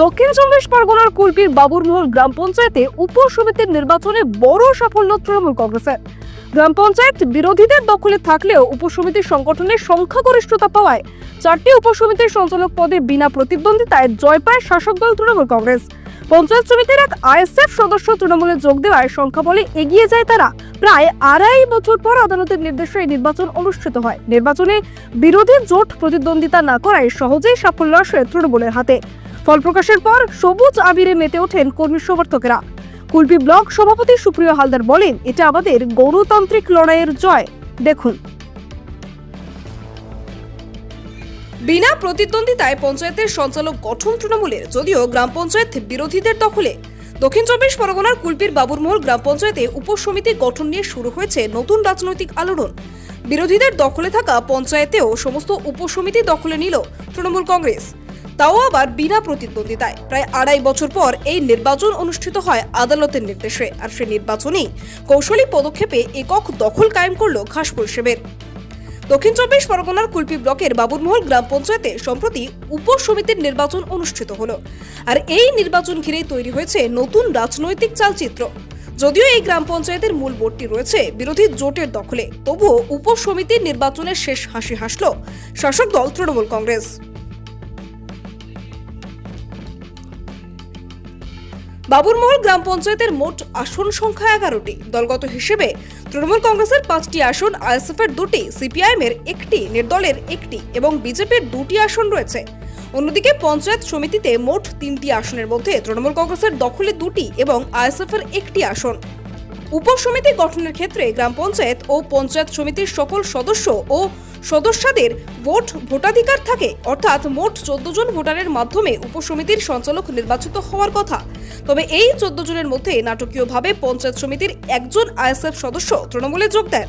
দক্ষিণ চব্বিশ পরগনার কুলপির বাবুরমহল গ্রাম পঞ্চায়েতে উপ সমিতির নির্বাচনে বড় সাফল্য তৃণমূল কংগ্রেসের। গ্রাম পঞ্চায়েত বিরোধীদের দখলে থাকলেও উপসমিতির সংগঠনের সংখ্যাগরিষ্ঠতা পাওয়ায় চারটি উপসমিতির সঞ্চালক পদে বিনা প্রতিদ্বন্দ্বিতায় জয় পায় শাসক দল তৃণমূল কংগ্রেস। পঞ্চায়েত সমিতির এক আইএসএফ সদস্য তৃণমূলে যোগ দেওয়ায় সংখ্যা বলে এগিয়ে যায় তারা। প্রায় আড়াই বছর পর আদালতের নির্দেশে এই নির্বাচন অনুষ্ঠিত হয়। নির্বাচনে বিরোধী জোট প্রতিদ্বন্দ্বিতা না করায় সহজেই সাফল্য আসে তৃণমূলের হাতে। ফল প্রকাশের পর সবুজ আবিরে মেতে ওঠেন কর্মী সমর্থকেরা। কুলপি ব্লক সভাপতি সুপ্রিয় হালদার বলেন, এটা আমাদের গণতান্ত্রিক লড়াইয়ের জয়। দেখুন। বিনা প্রতিদ্বন্দ্বিতায় পঞ্চায়েতের সঞ্চালক গঠন তৃণমূলের, যদিও গ্রাম পঞ্চায়েত বিরোধীদের দখলে। দক্ষিণ চব্বিশ পরগনার কুলপির বাবুরমহল গ্রাম পঞ্চায়েতে উপসমিতি গঠন নিয়ে শুরু হয়েছে নতুন রাজনৈতিক আলোড়ন। বিরোধীদের দখলে থাকা পঞ্চায়েতেও সমস্ত উপসমিতি দখলে নিল তৃণমূল কংগ্রেস। তাও আবার বিনা প্রতিদ্বন্দ্বিতায়। প্রায় আড়াই বছর পর এই নির্বাচন অনুষ্ঠিত হয় আদালতের নির্দেশে, আর সেই নির্বাচনেই কৌশলী পদক্ষেপে একক দখল কায়েম করল ঘাসফুল শিবির। দক্ষিণ চব্বিশ পরগনার কুলপি ব্লকের বাবুরমহল গ্রাম পঞ্চায়েতে সম্প্রতি উপসমিতির নির্বাচন অনুষ্ঠিত হলো, আর এই নির্বাচন ঘিরেই তৈরি হয়েছে নতুন রাজনৈতিক চালচিত্র। যদিও এই গ্রাম পঞ্চায়েতের মূল বোর্ডটি রয়েছে বিরোধী জোটের দখলে, তবুও উপসমিতির নির্বাচনের শেষ হাসি হাসল শাসক দল তৃণমূল কংগ্রেস। বাবুরমহল গ্রাম পঞ্চায়েতের মোট আসন সংখ্যা এগারোটি। দলগত হিসেবে তৃণমূল কংগ্রেসের পাঁচটি আসন, আইএসএফের দুটি, সিপিআইএমের একটি, নির্দলের একটি এবং বিজেপির দুটি আসন রয়েছে। অন্যদিকে পঞ্চায়েত সমিতিতে মোট তিনটি আসনের মধ্যে তৃণমূল কংগ্রেসের দখলে দুটি এবং আইএসএফের একটি আসন। উপসমিতি গঠনের ক্ষেত্রে গ্রাম পঞ্চায়েত ও পঞ্চায়েত সমিতির সকল সদস্য ও সদস্যদের ভোট ভোটাধিকার থাকে। অর্থাৎ মোট চোদ্দ জন ভোটারের মাধ্যমে উপসমিতির সঞ্চালক নির্বাচিত হওয়ার কথা। তবে এই চোদ্দ জনের মধ্যে নাটকীয়ভাবে পঞ্চায়েত সমিতির একজন আইএসএফ সদস্য তৃণমূলে যোগ দেন।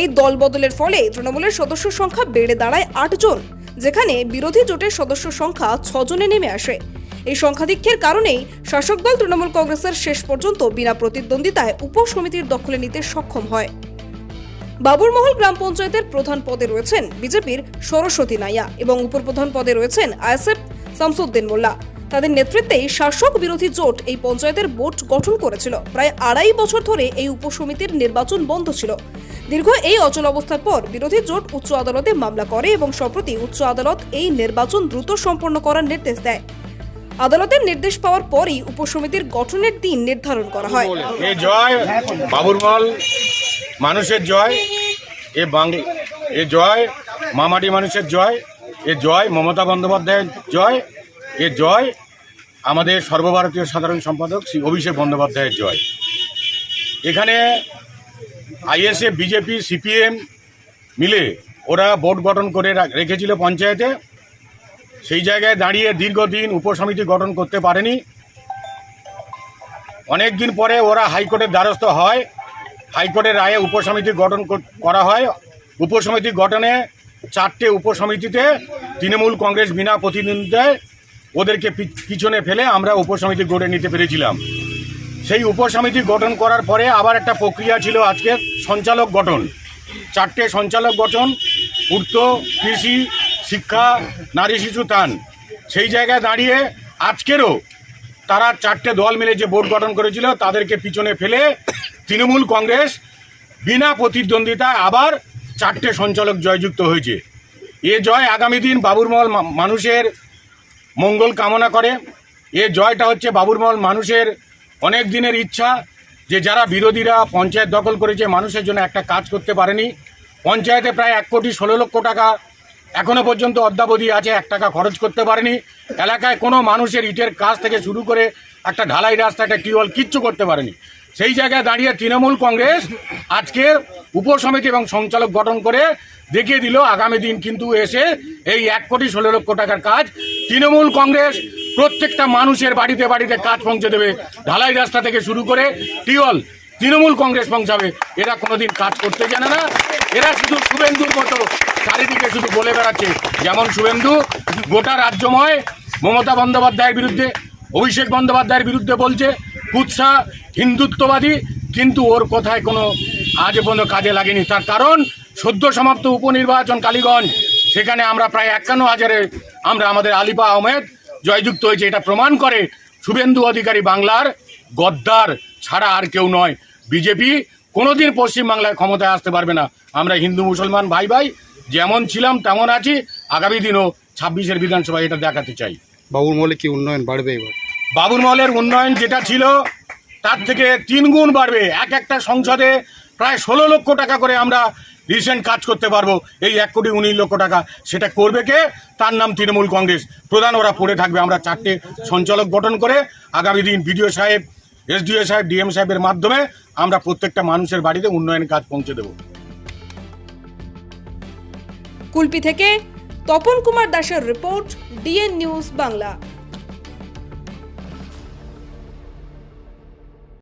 এই দল বদলের ফলে তৃণমূলের সদস্য সংখ্যা বেড়ে দাঁড়ায় আট জন, যেখানে বিরোধী জোটের সদস্য সংখ্যা ছজনে নেমে আসে। এই সংখ্যাধিক্যের কারণেই শাসক দল তৃণমূল কংগ্রেসের শেষ পর্যন্ত বিনা প্রতিদ্বন্দ্বিতায় উপসমিতির দখলে নিতে সক্ষম হয়। বাবুরমহল গ্রাম পঞ্চায়েতের প্রধান পদে রয়েছেন বিজেপির সরস্বতী নাইয়া এবং উপপ্রধান পদে রয়েছেন আইএসএফ শামসুদ্দিন মোল্লা। তাদের নেতৃত্বেই শাসক বিরোধী জোট এই পঞ্চায়েতের বোর্ড গঠন করেছিল। প্রায় আড়াই বছর ধরে এই উপসমিতির নির্বাচন বন্ধ ছিল। দীর্ঘ এই অচল অবস্থার পর বিরোধী জোট উচ্চ আদালতে মামলা করে এবং সম্প্রতি উচ্চ আদালত এই নির্বাচন দ্রুত সম্পন্ন করার নির্দেশ দেয়। আদালতের নির্দেশ পাওয়ার পরই উপসমিতির গঠনের দিন নির্ধারণ করা হয়। এ জয় বাবুরমল মানুষের জয়, এ বাংলা, এ জয় মামাটি মানুষের জয়, এ জয় মমতা বন্দ্যোপাধ্যায়ের জয়, এ জয় আমাদের সর্বভারতীয় সাধারণ সম্পাদক শ্রী অভিষেক বন্দ্যোপাধ্যায়ের জয়। এখানে আইএসএ, বিজেপি, সিপিএম মিলে ওরা বোর্ড গঠন করে রেখেছিল পঞ্চায়েতে। সেই জায়গায় দাঁড়িয়ে দীর্ঘদিন উপসমিতি গঠন করতে পারেনি। অনেক দিন পরে ওরা হাইকোর্টের দ্বারস্থ হয়। হাইকোর্টের রায়ে উপসমিতি গঠন করা হয়। উপসমিতি গঠনে চারটে উপসমিতিতে তৃণমূল কংগ্রেস বিনা প্রতিদ্বন্দ্বিতায় ওদেরকে পিছনে ফেলে আমরা উপসমিতি গড়ে নিতে পেরেছিলাম। সেই উপসমিতি গঠন করার পরে আবার একটা প্রক্রিয়া ছিল আজকে সঞ্চালক গঠন। চারটে সঞ্চালক গঠন পূর্ত কৃষি শিক্ষা, নারী শিশু তান সেই জায়গায় দাঁড়িয়ে আজকেরও তারা চারটে দল মিলে যে বোর্ড গঠন করেছিল, তাদেরকে পিছনে ফেলে তৃণমূল কংগ্রেস বিনা প্রতিদ্বন্দ্বিতায় আবার চারটে সঞ্চালক জয়যুক্ত হয়েছে। এ জয় আগামী দিন বাবুরমহল মা- মানুষের মঙ্গল কামনা করে। এ জয়টা হচ্ছে বাবুরমহল মানুষের অনেক দিনের ইচ্ছা যে যারা বিরোধীরা পঞ্চায়েত দখল করেছে, মানুষের জন্য একটা কাজ করতে পারেনি। পঞ্চায়েতে প্রায় এক কোটি ষোলো লক্ষ টাকা এখনও পর্যন্ত অদ্যাবধি আছে, এক টাকা খরচ করতে পারেনি। এলাকায় কোনো মানুষের ইটের কাজ থেকে শুরু করে একটা ঢালাই রাস্তা, একটা টিউবওয়েল কিচ্ছু করতে পারেনি। সেই জায়গায় দাঁড়িয়ে তৃণমূল কংগ্রেস আজকে উপসমিতি এবং সঞ্চালক গঠন করে দেখিয়ে দিল, আগামী দিন কিন্তু এসে এই এক কোটি ষোলো লক্ষ টাকার কাজ। তৃণমূল কংগ্রেস প্রত্যেকটা মানুষের বাড়িতে বাড়িতে কাজ পৌঁছে দেবে, ঢালাই রাস্তা থেকে শুরু করে টিউবওয়েল। তৃণমূল কংগ্রেস পৌঁছাবে, এরা কোনোদিন কাজ করতে জানে না। এরা শুধু শুভেন্দুর মতো চারিদিকে শুধু বলে বেড়াচ্ছে। যেমন শুভেন্দু, গোটা রাজ্যময় মমতা বন্দ্যোপাধ্যায়ের বিরুদ্ধে, অভিষেক বন্দ্যোপাধ্যায়ের বিরুদ্ধে বলছে, কুৎসা, হিন্দুত্ববাদী, কিন্তু ওর কথায় কোনো আজ পর্যন্ত কাজে লাগেনি। তার কারণ, সদ্য সমাপ্ত উপনির্বাচন কালীগঞ্জ, সেখানে আমরা প্রায় একান্ন হাজারে আমরা আমাদের আলিপা আহমেদ জয়যুক্ত হয়েছে। এটা প্রমাণ করে শুভেন্দু অধিকারী বাংলার গদ্দার ছাড়া আর কেউ নয়। বিজেপি কোনোদিন পশ্চিমবাংলায় ক্ষমতায় আসতে পারবে না। আমরা হিন্দু মুসলমান ভাই ভাই যেমন ছিলাম তেমন আছি। আগামী দিনও ছাব্বিশের বিধানসভায় এটা দেখাতে চাই। বাবুর মহলে কি উন্নয়ন বাড়বে এবার? বাবুর মহলের উন্নয়ন যেটা ছিল তার থেকে তিন গুণ বাড়বে। এক একটা সংসদে প্রায় ষোলো লক্ষ টাকা করে আমরা রিসেন্ট কাজ করতে পারব। এই এক কোটি উনিশ লক্ষ টাকা সেটা করবে কে? তার নাম তৃণমূল কংগ্রেস। প্রধান ওরা পড়ে থাকবে। আমরা চারটে সঞ্চালক গঠন করে আগামী দিন বিডিও সাহেব এসডিও সাহেব, ডিএম সাহেবের মাধ্যমে আমরা প্রত্যেকটা মানুষের বাড়িতে উন্নয়ন কাজ পৌঁছে দেব। কুলপি থেকে তপন কুমার দাসের রিপোর্ট, ডিএন নিউজ বাংলা।